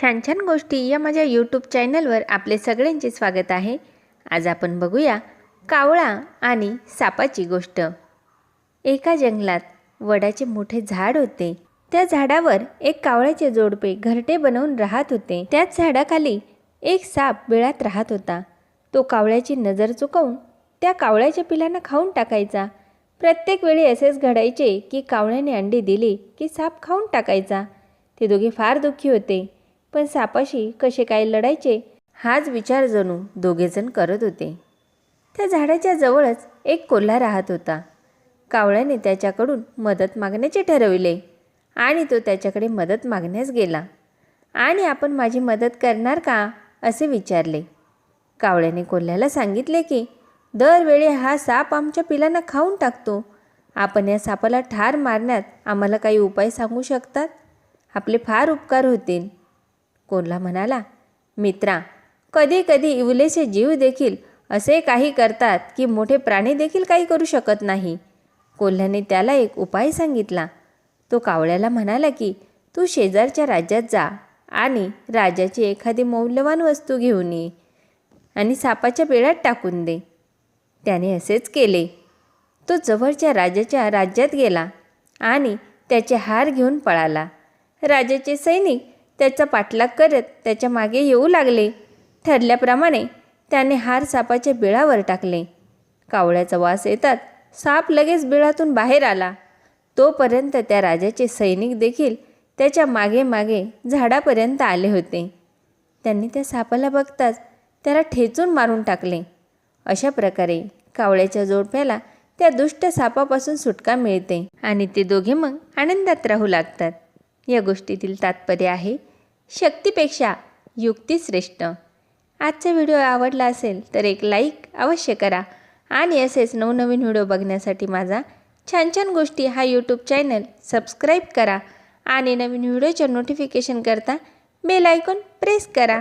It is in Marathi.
छान छान गोष्टी या माझ्या यूट्यूब चॅनलवर आपले सगळ्यांचे स्वागत आहे. आज आपण बघूया कावळा आणि सापाची गोष्ट. एका जंगलात वडाचे मोठे झाड होते. त्या झाडावर एक कावळ्याचे जोडपे घरटे बनवून राहत होते. त्याच झाडाखाली एक साप बिळात राहत होता. तो कावळ्याची नजर चुकवून त्या कावळ्याच्या पिलांना खाऊन टाकायचा. प्रत्येक वेळी असेच घडायचे की कावळ्याने अंडी दिली की साप खाऊन टाकायचा. ते दोघे फार दुःखी होते. पण सापाशी कसे काय लढायचे हाच विचार जणू दोघेजण करत होते. त्या झाडाच्या जवळच एक कोल्हा राहत होता. कावळ्याने त्याच्याकडून मदत मागण्याचे ठरविले आणि तो त्याच्याकडे मदत मागण्यास गेला. आणि आपण माझी मदत करणार का? असे विचारले. कावळ्याने कोल्ह्याला सांगितले की दरवेळी हा साप आमच्या पिलांना खाऊन टाकतो. आपण या सापाला ठार मारण्यात आम्हाला काही उपाय सांगू शकतात? आपले फार उपकार होतील. कोल्हा म्हणाला मित्रा कधी कधी इवलेसे जीव देखील असे काही करतात की मोठे प्राणी देखील काही करू शकत नाही. कोल्ह्याने त्याला एक उपाय सांगितला. तो कावळ्याला म्हणाला की तू शेजारच्या राज्यात जा आणि राजाची एखादी मौल्यवान वस्तू घेऊन ये आणि सापाच्या बेळात टाकून दे. त्याने असेच केले. तो जवळच्या राजाच्या राज्यात गेला आणि त्याचे हार घेऊन पळाला. राजाचे सैनिक त्याचा पाठलाग करत त्याच्यामागे येऊ लागले. ठरल्याप्रमाणे त्याने हार सापाच्या बिळावर टाकले. कावळ्याचा वास येतात साप लगेच बिळातून बाहेर आला. तोपर्यंत त्या राजाचे सैनिक देखील त्याच्यामागे मागे झाडापर्यंत आले होते. त्यांनी त्या सापाला बघताच त्याला ठेचून मारून टाकले. अशा प्रकारे कावळ्याच्या जोडप्याला त्या दुष्ट सापापासून सुटका मिळते आणि ते दोघे मग आनंदात राहू लागतात. या गोष्टीतील तात्पर्य आहे. शक्तीपेक्षा युक्ती श्रेष्ठ. आजचा व्हिडिओ आवडला असेल तर एक लाईक अवश्य करा आणि असेच नवनवीन व्हिडिओ बघण्यासाठी माझा छान छान गोष्टी हा यूट्यूब चॅनल सबस्क्राईब करा आणि नवीन व्हिडिओच्या नोटिफिकेशन करता बेल आयकॉन प्रेस करा.